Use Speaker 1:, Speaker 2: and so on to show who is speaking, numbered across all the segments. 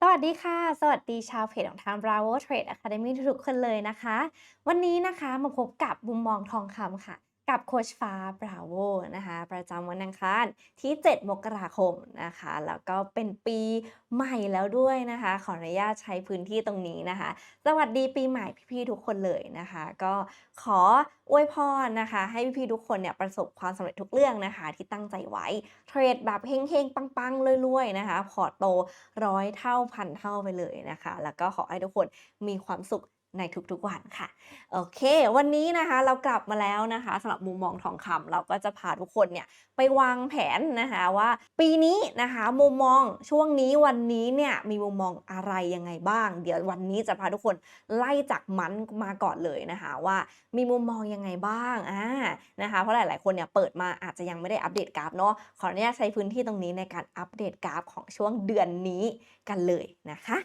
Speaker 1: สวัสดีค่ะ สวัสดีชาวเพจของทาง Bravo Trade Academy ทุกๆคนเลยนะคะ วันนี้นะคะมาพบกับมุมมองทองคำค่ะ กับโคชฟ้า Bravo นะคะประจำวันอังคารที่ 7 มกราคมนะคะ แล้วก็เป็นปีใหม่แล้วด้วยนะคะ ขออนุญาตใช้พื้นที่ตรงนี้นะคะ สวัสดีปีใหม่พี่ๆทุกคนเลยนะคะ ก็ขออวยพรนะคะ ให้พี่ๆทุกคนเนี่ยประสบความสำเร็จทุกเรื่องนะคะ ที่ตั้งใจไว้เทรดแบบเฮงๆ ปังๆรวยๆนะคะพอโตร้อยเท่าพันเท่าไปเลยนะคะ แล้วก็ขอให้ทุกคนมีความสุข ในทุกๆวันค่ะ โอเค วันนี้นะคะเรากลับมาแล้วนะคะสำหรับมุมมองทองคำเราก็จะพาทุกคนเนี่ยไปวางแผนนะคะว่า ปีนี้นะคะมุมมองช่วงนี้วันนี้เนี่ยมีมุมมองอะไรยังไงบ้าง เดี๋ยววันนี้จะพาทุกคนไล่จากมันมาก่อนเลยนะคะว่ามีมุมมองยังไงบ้างอ่านะคะเพราะหลายๆคนเนี่ยเปิดมาอาจจะยังไม่ได้อัปเดตกราฟเนาะขออนุญาตใช้พื้นที่ตรงนี้ในการอัปเดตกราฟของช่วงเดือนนี้กันเลยนะคะ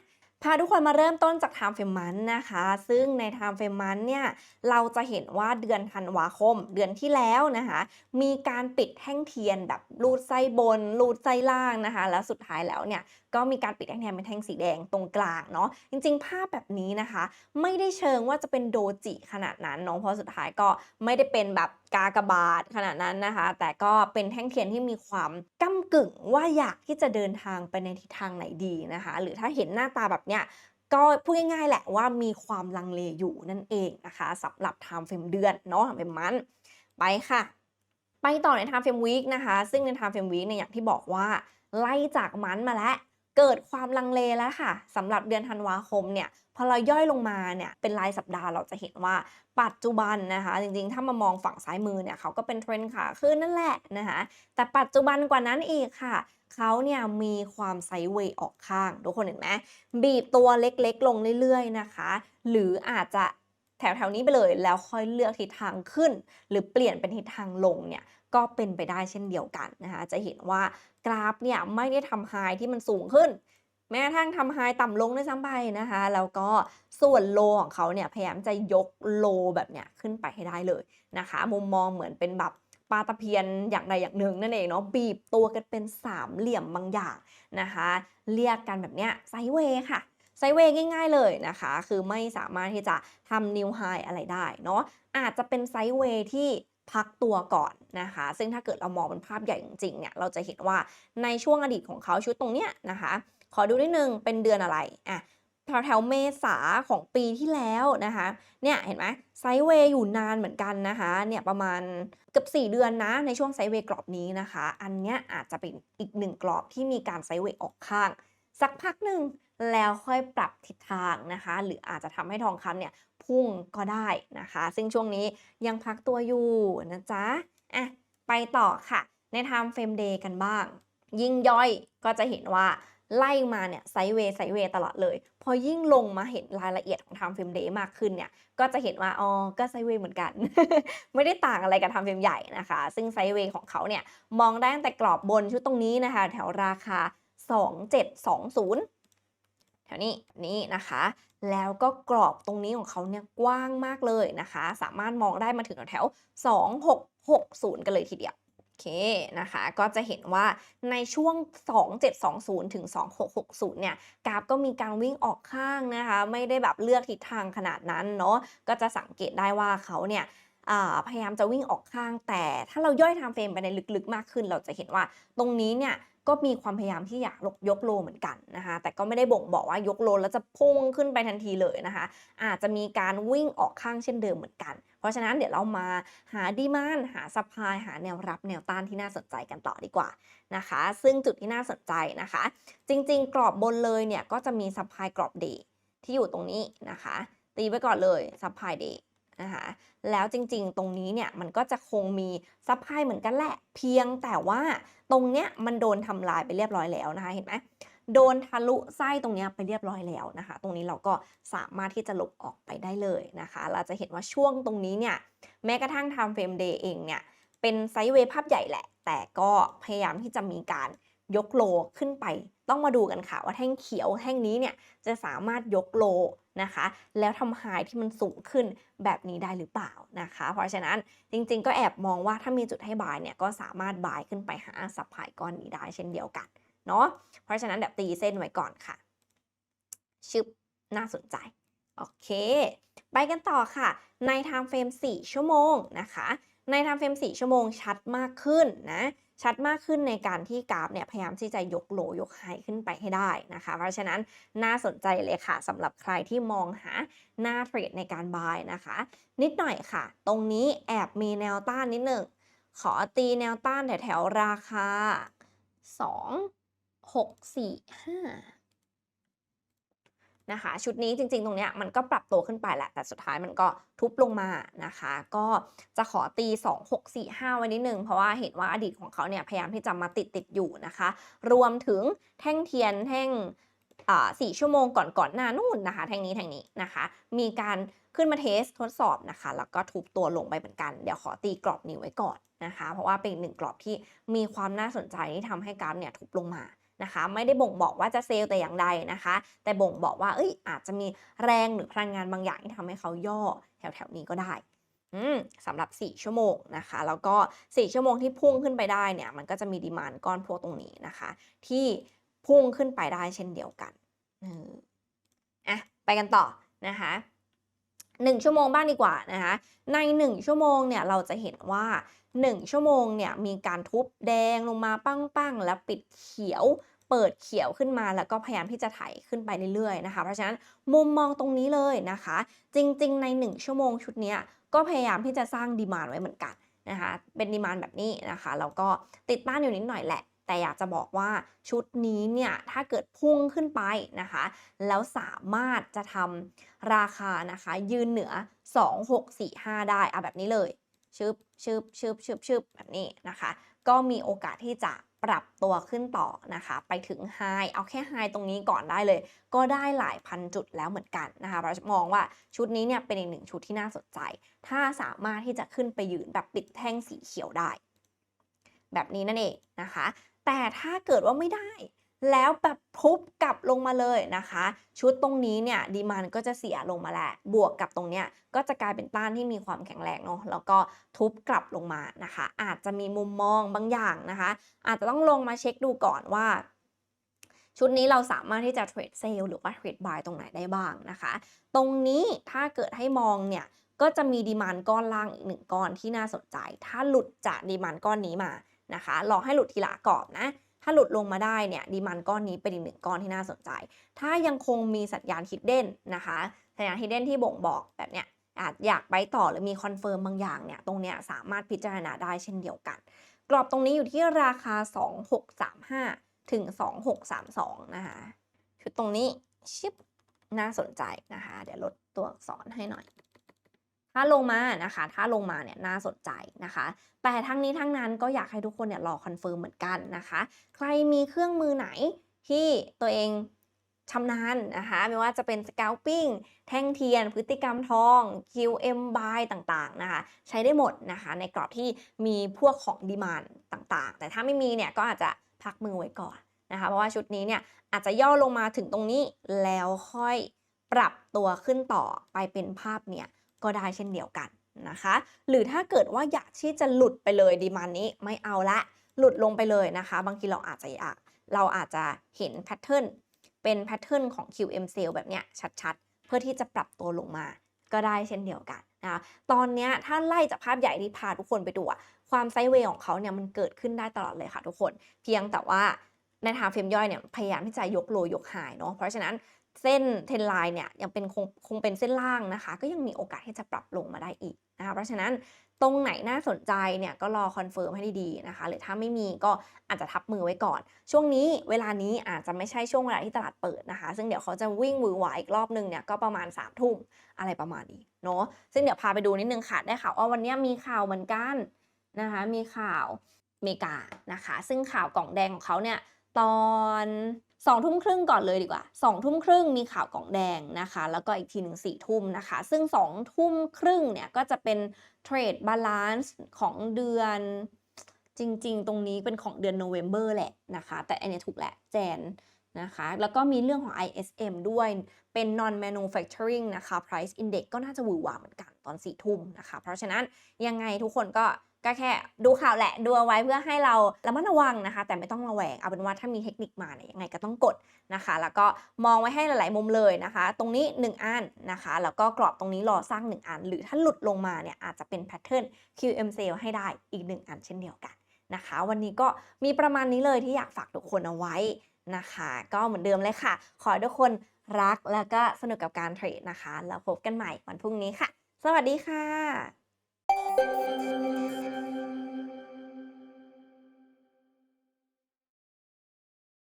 Speaker 1: พาทุกคนมาเริ่มต้นจากไทม์เฟรมมันนะคะ ซึ่งในไทม์เฟรมมันเนี่ยเราจะเห็นว่าเดือนธันวาคม เดือนที่แล้วนะคะ มีการปิดแท่งเทียนแบบรูดไส้บนรูดไส้ล่างนะคะ แล้วสุดท้ายแล้วเนี่ย ก็มีการปิดแท่งเทียนเป็นแท่งสีแดงตรงกลางเนาะจริง ๆ ภาพแบบนี้นะคะ ไม่ได้เชิงว่าจะเป็นโดจิขนาดนั้นเนาะเพราะสุดท้ายก็ไม่ได้เป็นแบบกากบาทขนาดนั้นนะคะ แต่ก็เป็นแท่งเทียนที่มีความก้ำกึ่งว่าอยากที่จะเดินทางไปในทิศทางไหนดีนะคะ หรือถ้าเห็นหน้าตาแบบเนี้ยก็พูดง่ายๆแหละว่ามีความลังเลอยู่นั่นเองนะคะสำหรับ Time Frame เดือนเนาะ Time Frame Month ไปค่ะ ไปต่อใน Time Frame Week นะคะ ซึ่งใน Time Frame Week เนี่ยอย่างที่บอกว่าไล่จากมันมาแล้ว เกิดความลังเลแล้วค่ะสำหรับเดือนธันวาคมเนี่ยพอเราย่อยลงมาเนี่ยเป็นรายสัปดาห์เราจะเห็นว่าปัจจุบันนะคะ จริงๆ ถ้ามามองฝั่งซ้ายมือเนี่ยเขาก็เป็นเทรนด์ขาขึ้นนั่นแหละนะคะแต่ปัจจุบันกว่านั้นอีกค่ะเขาเนี่ยมีความไซเวย์ออกข้าง ทุกคนเห็นไหมบีบตัวเล็กๆ ลงเรื่อยๆนะคะ หรืออาจจะแถวๆนี้ไปเลยแล้วค่อยเลือกทิศทางขึ้น หรือเปลี่ยนเป็นทิศทางลงเนี่ย ก็เป็นไปได้เช่นเดียวกันนะคะจะเห็นว่ากราฟเนี่ยไม่ได้ทำไฮที่มันสูงขึ้น แม้กระทั่งทำไฮต่ำลงด้วยซ้ำไปนะคะแล้วก็ส่วนโลของเขาเนี่ยพยายามจะยกโลแบบเนี้ยขึ้นไปให้ได้เลยนะคะ มุมมองเหมือนเป็นแบบปลาตะเพียนอย่างใดอย่างหนึ่งนั่นเองเนาะบีบตัวกันเป็นสามเหลี่ยมบางอย่างนะคะ เรียกกันแบบเนี้ยไซเวย์ค่ะไซเวย์ง่ายๆเลยนะคะ คือไม่สามารถที่จะทำนิวไฮอะไรได้เนาะอาจจะเป็นไซเวย์ที่ พักตัวก่อนนะคะ ซึ่งถ้าเกิดเรามองเป็นภาพใหญ่จริงๆเนี่ยเราจะเห็นว่าในช่วงอดีตของเขาชุดตรงเนี้ยนะคะ ขอดูนิดนึงเป็นเดือนอะไรอะแถวแถวเมษาของปีที่แล้วนะคะ เนี่ยเห็นไหมไซเวย์อยู่นานเหมือนกันนะคะ เนี่ยประมาณเกือบ4 เดือนนะ ในช่วงไซเวย์กรอบนี้นะคะ อันเนี้ยอาจจะเป็นอีกหนึ่งกรอบที่มีการไซเวย์ออกข้าง สักพักหนึ่งแล้วค่อยปรับทิศทางนะคะ หรืออาจจะทำให้ทองคำเนี่ย พุ่งก็ได้นะคะ ซึ่งช่วงนี้ยังพักตัวอยู่นะจ๊ะอะไปต่อค่ะ ใน Time Frame Day กันบ้าง ยิ่งย่อยก็จะเห็นว่าไล่มาเนี่ยไซเวย์ไซเวย์ตลอดเลย พอยิ่งลงมาเห็นรายละเอียดของ Time Frame Day มากขึ้นเนี่ย ก็จะเห็นว่า อ๋อ ก็ไซเวย์เหมือนกัน ไม่ได้ต่างอะไรกับ Time Frame ใหญ่นะคะ ซึ่งไซเวย์ของเขาเนี่ย มองได้ตั้งแต่กรอบบนชุดตรงนี้นะคะ แถวราคา 2720 แถวนี้นี่นะคะ แล้วก็กรอบตรงนี้ของเขาเนี่ยกว้างมากเลยนะคะ สามารถมองได้มาถึงแถว 2660 กันเลยทีเดียวโอเคนะคะ ก็จะเห็นว่าในช่วง 2720 ถึง 2660 เนี่ยกราฟก็มีการวิ่งออกข้างนะคะ ไม่ได้แบบเลือกทิศทางขนาดนั้นเนาะก็จะสังเกตได้ว่าเขาเนี่ยพยายามจะวิ่งออกข้างแต่ถ้าเราย่อย Time Frame ไปในลึกๆมากขึ้น เราจะเห็นว่าตรงนี้เนี่ย ก็มีความพยายามที่อยากลกยกโลเหมือนกันนะคะ แต่ก็ไม่ได้บ่งบอกว่ายกโลแล้วจะพุ่งขึ้นไปทันทีเลยนะคะ อาจจะมีการวิ่งออกข้างเช่นเดิมเหมือนกัน เพราะฉะนั้นเดี๋ยวเรามาหาดีมานหาซัพพลายหาแนวรับแนวต้านที่น่าสนใจกันต่อดีกว่านะคะ ซึ่งจุดที่น่าสนใจนะคะ จริง ๆ กรอบบนเลยเนี่ยก็จะมีซัพพลายกรอบเดย์ที่อยู่ตรงนี้นะคะ ตีไว้ก่อนเลยซัพพลายเดย์ นะคะแล้วจริงๆ ตรงนี้เนี่ยมันก็จะคงมีซัพพลายเหมือนกันแหละ เพียงแต่ว่าตรงเนี้ยมันโดนทำลายไปเรียบร้อยแล้วนะคะเห็นไหมโดนทะลุไส้ตรงเนี้ยไปเรียบร้อยแล้วนะคะ ตรงนี้เราก็สามารถที่จะหลบออกไปได้เลยนะคะ เราจะเห็นว่าช่วงตรงนี้เนี่ยแม้กระทั่ง Time Frame Day เองเนี่ยเป็นไซด์เวย์ภาพใหญ่แหละ แต่ก็พยายามที่จะมีการยกโลขึ้นไป ต้องมาดูกันค่ะว่าแท่งเขียวแท่งนี้เนี่ยจะสามารถยกโล นะคะ แล้วทำไฮที่มันสูงขึ้นแบบนี้ได้หรือเปล่านะคะ เพราะฉะนั้นจริงๆ ก็แอบมองว่าถ้ามีจุดให้บายเนี่ยก็สามารถบายขึ้นไปหาซัพพายก้อนนี้ได้เช่นเดียวกันเนาะเพราะฉะนั้นเดี๋ยวตีเส้นไว้ก่อนค่ะชึบน่าสนใจโอเค ไปกันต่อค่ะ ใน time frame 4ชั่วโมงนะคะ ใน time frame 4ชั่วโมงชัดมากขึ้นนะ ชัดมากขึ้นในการที่กราฟเนี่ยพยายามที่จะยกโลยกไฮขึ้นไปให้ได้นะคะ เพราะฉะนั้นน่าสนใจเลยค่ะสำหรับใครที่มองหาหน้าเทรดในการบายนะคะ นิดหน่อยค่ะ ตรงนี้แอบมีแนวต้านนิดหนึ่งขอตีแนวต้านแถวๆราคา 2 6 4 5 นะคะ ชุดนี้จริงๆ ตรงเนี้ยมันก็ปรับตัวขึ้นไปแหละ แต่สุดท้ายมันก็ทุบลงมานะคะ ก็จะขอตี 2 6 4 5 ไว้นิดนึง เพราะว่าเห็นว่าอดีตของเขาเนี่ยพยายามที่จะมาติดติดอยู่นะคะ รวมถึงแท่งเทียนแท่งอ่ชั่วโมงก่อนก่อนหน้านู่นนะคะ แท่งนี้แท่งนี้นะคะ มีการขึ้นมาเทสทดสอบนะคะ แล้วก็ทุบตัวลงไปเหมือนกัน เดี๋ยวขอตีกรอบนิ้วไว้ก่อนนะคะ เพราะว่าเป็นอีกหนึ่งกรอบที่มีความน่าสนใจที่ทำให้กราฟเนี่ยทุบลงมา นะคะ ไม่ได้บ่งบอกว่าจะเซลล์แต่อย่างใดนะคะ แต่บ่งบอกว่าเอ้ยอาจจะมีแรงหรือพลังงานบางอย่างที่ทำให้เขาย่อแถวๆนี้ก็ได้สำหรับ 4 ชั่วโมงนะคะ แล้วก็ 4 ชั่วโมงที่พุ่งขึ้นไปได้เนี่ย มันก็จะมีดีมานก้อนพวกตรงนี้นะคะ ที่พุ่งขึ้นไปได้เช่นเดียวกันอะไปกันต่อนะคะ1ชั่วโมงบ้างดีกว่านะคะ ใน 1 ชั่วโมงเนี่ยเราจะเห็นว่า 1 ชั่วโมงเนี่ยมีการทุบแดงลงมาปั้งๆ แล้วปิดเขียว เปิดเขียวขึ้นมาแล้วก็พยายามที่จะไถขึ้นไปเรื่อยๆนะคะ เพราะฉะนั้นมุมมองตรงนี้เลยนะคะ จริงๆ ใน 1 ชั่วโมงชุดนี้ก็พยายามที่จะสร้างดีมานไว้เหมือนกันนะคะเป็นดีมานแบบนี้นะคะแล้วก็ติดต้านอยู่นิดหน่อยแหละแต่อยากจะบอกว่าชุดนี้เนี่ยถ้าเกิดพุ่งขึ้นไปนะคะ แล้วสามารถจะทำราคานะคะ ยืนเหนือ 2645 ได้เอาแบบนี้เลย ชึบชึบชึบชึบชึบแบบนี้นะคะ ก็มีโอกาสที่จะปรับตัวขึ้นต่อนะคะ ไปถึงไฮเอาแค่ไฮตรงนี้ก่อนได้เลย ก็ได้หลายพันจุดแล้วเหมือนกันนะคะเรามองว่าชุดนี้เนี่ยเป็นอีกหนึ่งชุดที่น่าสนใจ ถ้าสามารถที่จะขึ้นไปยืนแบบปิดแท่งสีเขียวได้ แบบนี้นั่นเองนะคะ แต่ถ้าเกิดว่าไม่ได้ แล้วแบบพุบกลับลงมาเลยนะคะ ชุดตรงนี้เนี่ยดีมันก็จะเสียลงมาแหละ บวกกับตรงเนี้ยก็จะกลายเป็นต้านที่มีความแข็งแรงเนาะแล้วก็ทุบกลับลงมานะคะ อาจจะมีมุมมองบางอย่างนะคะ อาจจะต้องลงมาเช็คดูก่อนว่าชุดนี้เราสามารถที่จะเทรดเซลล์หรือว่าเทรดบายตรงไหนได้บ้างนะคะ ตรงนี้ถ้าเกิดให้มองเนี่ยก็จะมีดีมานก้อนล่างอีกหนึ่งก้อนที่น่าสนใจ ถ้าหลุดจากดีมานก้อนนี้มานะคะรอให้หลุดทีละกรอบนะ ถ้าหลุดลงมาได้เนี่ยดีมันก้อนนี้เป็นอีกหนึ่งก้อนที่น่าสนใจ ถ้ายังคงมีสัญญาณฮิดเด้นนะคะ สัญญาณฮิดเด้นที่บ่งบอกแบบเนี้ยอาจอยากไปต่อหรือมีคอนเฟิร์มบางอย่างเนี่ยตรงเนี้ยสามารถพิจารณาได้เช่นเดียวกัน กรอบตรงนี้อยู่ที่ราคา 2635 ถึง 2632 นะคะชุดตรงนี้ชิปน่าสนใจนะคะ เดี๋ยวลดตัวอักษรให้หน่อย ถ้าลงมานะคะ ถ้าลงมาเนี่ยน่าสนใจนะคะ แต่ทั้งนี้ทั้งนั้นก็อยากให้ทุกคนเนี่ยรอคอนเฟิร์มเหมือนกันนะคะ ใครมีเครื่องมือไหนที่ตัวเองชำนาญนะคะ ไม่ว่าจะเป็น scalping แท่งเทียน พฤติกรรมทอง QM buy ต่างๆนะคะ ใช้ได้หมดนะคะ ในกรอบที่มีพวกของดีมานต่างๆ แต่ถ้าไม่มีเนี่ยก็อาจจะพักมือไว้ก่อนนะคะ เพราะว่าชุดนี้เนี่ยอาจจะย่อลงมาถึงตรงนี้แล้วค่อยปรับตัวขึ้นต่อไปเป็นภาพเนี่ย ก็ได้เช่นเดียวกันนะคะ หรือถ้าเกิดว่าอยากที่จะหลุดไปเลยดีมานนี้ไม่เอาละ หลุดลงไปเลยนะคะ บางทีเราอาจจะอยากเราอาจจะเห็นแพทเทิร์นเป็นแพทเทิร์นของ QM sale แบบเนี้ยชัดๆ เพื่อที่จะปรับตัวลงมาก็ได้เช่นเดียวกันนะคะตอนเนี้ยถ้าไล่จากภาพใหญ่ที่พาทุกคนไปดูอะความไซเวย์ของเขาเนี่ยมันเกิดขึ้นได้ตลอดเลยค่ะทุกคน เพียงแต่ว่าในทางเฟรมย่อยเนี่ยพยายามที่จะยกโลยกไฮเนาะเพราะฉะนั้น เส้นเทนไลน์เนี่ยยังเป็นคงคงเป็นเส้นล่างนะคะ ก็ยังมีโอกาสที่จะปรับลงมาได้อีกนะคะเพราะฉะนั้นตรงไหนน่าสนใจเนี่ยก็รอคอนเฟิร์มให้ดีๆนะคะหรือถ้าไม่มีก็อาจจะทับมือไว้ก่อน ช่วงนี้เวลานี้อาจจะไม่ใช่ช่วงเวลาที่ตลาดเปิดนะคะ ซึ่งเดี๋ยวเขาจะวิ่งวือหวาอีกรอบนึงเนี่ยก็ประมาณ3ามทุ่มอะไรประมาณนี้เนาะซึ่งเดี๋ยวพาไปดูนิดนึงค่ะได้ข่าวว่าวันนี้มีข่าวเหมือนกันนะคะมีข่าวอเมริกานะคะ ซึ่งข่าวกล่องแดงของเขาเนี่ยตอน สองทุ่มครึ่งก่อนเลยดีกว่าสองทุ่มครึ่งมีข่าวกล่องแดงนะคะ แล้วก็อีกทีหนึ่งสี่ทุ่มนะคะ ซึ่งสองทุ่มครึ่งเนี่ยก็จะเป็นเทรดบาลานซ์ของเดือนจริง ๆ ตรงนี้เป็นของเดือนโนเวม ber แหละนะคะ แต่อันนี้ถูกแหละแจน นะคะ แล้วก็มีเรื่องของ ISM ด้วยเป็น non manufacturing นะคะ price index ก็น่าจะหวือหวาเหมือนกันตอนสี่ทุ่มนะคะ เพราะฉะนั้นยังไงทุกคนก็ก็แค่ดูข่าวแหละ ดูเอาไว้เพื่อให้เราระมัดระวังนะคะ แต่ไม่ต้องระแวง เอาเป็นว่าถ้ามีเทคนิคมาเนี่ยยังไงก็ต้องกดนะคะ แล้วก็มองไว้ให้หลาย ๆ มุมเลยนะคะ ตรงนี้ 1 อันนะคะ แล้วก็กรอบตรงนี้รอสร้าง 1 อัน หรือถ้าหลุดลงมาเนี่ยอาจจะเป็นแพทเทิร์น QM Sale ให้ได้อีก 1 อันเช่นเดียวกันนะคะ วันนี้ก็มีประมาณนี้เลยที่อยากฝากทุกคนเอาไว้ นะคะ ก็เหมือนเดิมเลยค่ะ ขอให้ทุกคนรักแล้วก็สนุกกับการเทรดนะคะ แล้วพบกันใหม่วันพรุ่งนี้ค่ะ สวัสดีค่ะ